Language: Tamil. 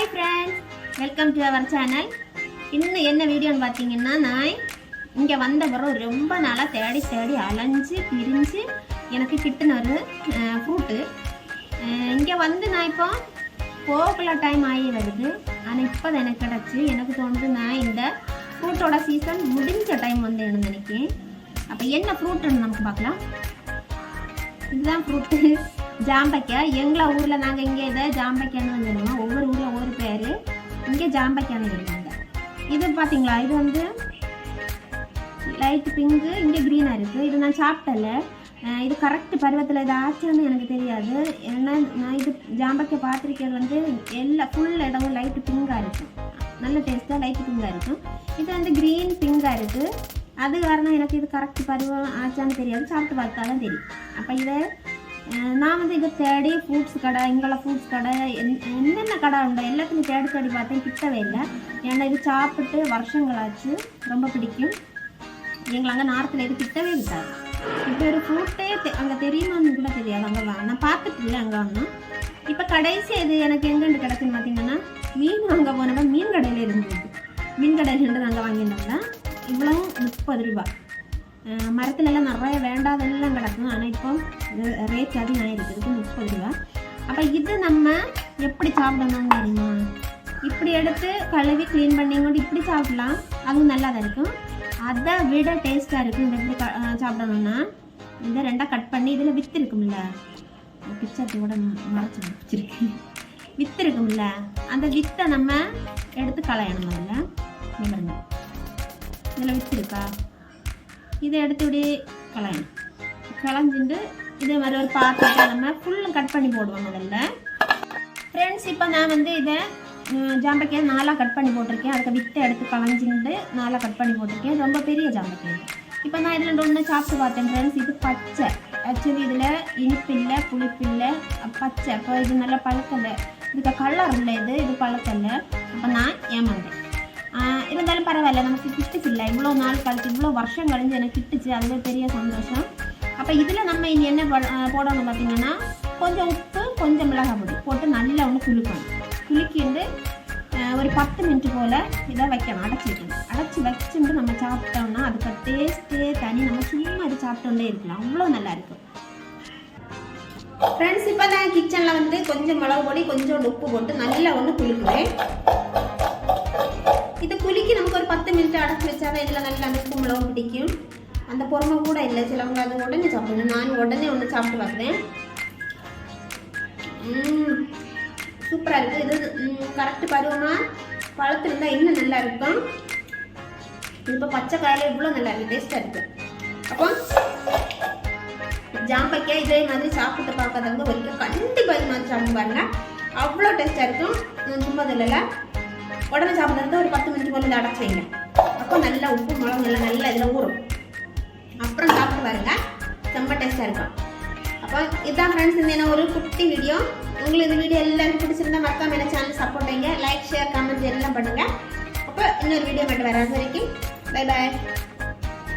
Hi friends welcome to our channel இன்னும் என்ன வீடியோன்னு பார்த்தீங்கன்னா நான் இங்கே வந்த பிறகு ரொம்ப நாளாக தேடி தேடி அலைஞ்சு பிரிஞ்சு எனக்கு கிட்டின ஒரு ஃப்ரூட்டு இங்கே வந்து நான் இப்போ போகல டைம் ஆகி வருது. ஆனால் இப்போ தான் எனக்கு கிடச்சி. எனக்கு தோணுது நான் இந்த ஃப்ரூட்டோட சீசன் முடிஞ்ச டைம் வந்து என்ன நினைக்கிறேன். அப்போ என்ன ஃப்ரூட்டுன்னு நமக்கு பார்க்கலாம். இதுதான் ஃப்ரூட்டு ஜாம்பக்காய். எங்களை ஊரில் நாங்கள் இங்கே இதை ஜாம்பக்காய்னு சொல்லுவோம் ஒவ்வொரு ஊர் இங்கே ஜாம்பக்காய்னு இருக்காங்க இது பார்த்தீங்களா? இது வந்து லைட் பிங்கு இங்கே க்ரீனாக இருக்குது இது நான் சாப்பிட்டல. இது கரெக்ட் பருவத்தில் இது ஆச்சுன்னு எனக்கு தெரியாது. ஏன்னா நான் இது ஜாம்பக்காய் பார்த்துருக்கிறது வந்து எல்லா ஃபுல் இடமும் லைட்டு பிங்காக இருக்கும் நல்ல டேஸ்ட்டாக லைட்டு பிங்காக இருக்கும் இது வந்து க்ரீன் பிங்காக இருக்குது அது காரணம் எனக்கு இது கரெக்ட் பருவம் ஆச்சான்னு தெரியாது. சாப்பிட்டு பார்த்தா தான் தெரியும். அப்போ இதை நான் வந்து இதை தேடி ஃப்ரூட்ஸ் கடை இங்கெல்லாம் ஃப்ரூட்ஸ் கடை என்- என்னென்ன கடை உண்டோ? எல்லாத்தையும் தேடி தேடி பார்த்தேன் கிட்டவே இல்லை. ஏன்னா இது சாப்பிட்டு வருஷங்களாச்சு ரொம்ப பிடிக்கும். எங்களை அங்கே நார்த்தில் இது கிட்டவே இருக்காது இப்போ ஒரு ஃப்ரூட்டே அங்கே தெரியுமான்னு கூட தெரியாது. அங்கே நான் பார்த்துட்டு இல்லை அங்கே ஒன்றும் இப்போ கடைசி இது எனக்கு எங்கேருந்து கிடக்குன்னு பார்த்தீங்கன்னா மீன் வாங்க போனப்ப மீன் கடையில் இருந்தது. மீன் கடையிலேருந்து நாங்கள் வாங்கியிருந்தோம்னா இவ்வளோ முப்பது ரூபாய். மரத்துலலாம் நிறைய வேண்டாதெல்லாம் கிடக்கும் ஆனால் இப்போ ரேட் அதிகம் இருக்குது முப்பது ரூபா அப்போ இது நம்ம எப்படி சாப்பிடணும்னு தெரியுமா இப்படி எடுத்து கழுவி க்ளீன் பண்ணி கொண்டு இப்படி சாப்பிடலாம் அதுவும் நல்லா தான் இருக்கும் அதை விட டேஸ்ட்டாக இருக்கும் இந்த எப்படி க- சாப்பிடணும்னா இதை ரெண்டாக கட் பண்ணி இதில் வித்து இருக்கும்ல பிச்சத்தை கூட மறைச்சி வச்சிருக்கேன் வித்து இருக்கும்ல அந்த வித்தை நம்ம எடுத்து களையணும் அதில் இதில் வித்து இருக்கா இதை எடுத்து இப்படி கலையணும் கலைஞ்சிட்டு இதே மாதிரி ஒரு பாத்திரத்தை நம்ம ஃபுல்லும் கட் பண்ணி போடுவோம் முதல்ல. ஃப்ரெண்ட்ஸ் இப்போ நான் வந்து இதை ஜாம்பக்காய் நாலாக கட் பண்ணி போட்டிருக்கேன். அதுக்கு வித்தை எடுத்து கலைஞ்சிட்டு நாலாக கட் பண்ணி போட்டிருக்கேன். ரொம்ப பெரிய ஜாம்பக்காய் இப்போ நான் இதில் ஒன்று சாப்பிட்டு பார்த்தேன் ஃப்ரெண்ட்ஸ் இது பச்சை. ஆக்சுவலி இதில் இனிப்பு இல்லை புளிப்பு இல்லை பச்சை. அப்போ இது நல்லா பழக்கலை இதுக்கு கலர் இல்லை இது. இது பழக்கலை பரவாயில்ல நமக்கு கிட்டுச்சுல்ல. இவ்வளோ நாள் கழிச்சு இவ்வளோ வருஷம் கழிஞ்சு எனக்கு கிட்டுச்சு. அதுவே பெரிய சந்தோஷம். அப்போ இதில் நம்ம இனி என்ன போடணும் பார்த்தீங்கன்னா கொஞ்சம் உப்பு கொஞ்சம் மிளகாய் பொடி போட்டு நல்லா ஒன்று குலுக்கணும். குலுக்கிட்டு ஒரு பத்து மினிட் போல் இதை வைக்கணும். அடைச்சி வைக்கணும். அடைச்சி வச்சுட்டு நம்ம சாப்பிட்டோம்னா அதுக்கு டேஸ்ட்டே தனி. நம்ம சும்மா இது சாப்பிட்டோண்டே இருக்கலாம். அவ்வளோ நல்லா இருக்கும். ஃப்ரெண்ட்ஸ் இப்போ நான் கிச்சனில் வந்து கொஞ்சம் மிளகு பொடி கொஞ்சம் உப்பு போட்டு நல்லா ஒன்று குளிக்குவேன் இது நமக்கு ஒரு பத்து மினிட் அடைச்சி வச்சாவே இதில் நல்லா அந்த உப்பு பிடிக்கும். அந்த பொறுமை கூட இல்லை. சிலவங்க அது உடனே சாப்பிடணும். நான் உடனே ஒன்று சாப்பிட்டு பார்க்குறேன். சூப்பராக இருக்குது இது கரெக்ட் பருவமாக பழத்து இருந்தால் இன்னும் நல்லா இருக்கும். இப்போ பச்சை காயில் இவ்வளோ நல்லா இருக்குது டேஸ்ட்டாக இருக்குது அப்போ ஜாம்பக்காய் இதே மாதிரி சாப்பிட்டு பார்க்காதவங்க ஒரிக்க கண்டிப்பாக இது மாதிரி சாப்பிட்டு பாருங்கள் அவ்வளோ டேஸ்ட்டாக இருக்கும். சும்மா இல்லை உடனே சாப்பிட்றது ஒரு பத்து மினிட் போல அடை செய்யுங்க அப்போ நல்லா உப்பு மிளகு நல்லா நல்லா இதில் ஊறும். அப்புறம் சாப்பிட்டு பாருங்க. ரொம்ப டேஸ்ட்டாக இருக்கும். அப்போ இதான் ஃப்ரெண்ட்ஸ் இந்த ஒரு குட்டி வீடியோ உங்களுக்கு இந்த வீடியோ எல்லாருக்கும் பிடிச்சிருந்தா மறக்காம என்ன சேனல் சப்போர்ட் பண்ணுங்க லைக் ஷேர் கமெண்ட் எல்லாம் பண்ணுங்க. அப்போ இன்னொரு வீடியோ மட்டும் வராது வரைக்கும் பை பாய்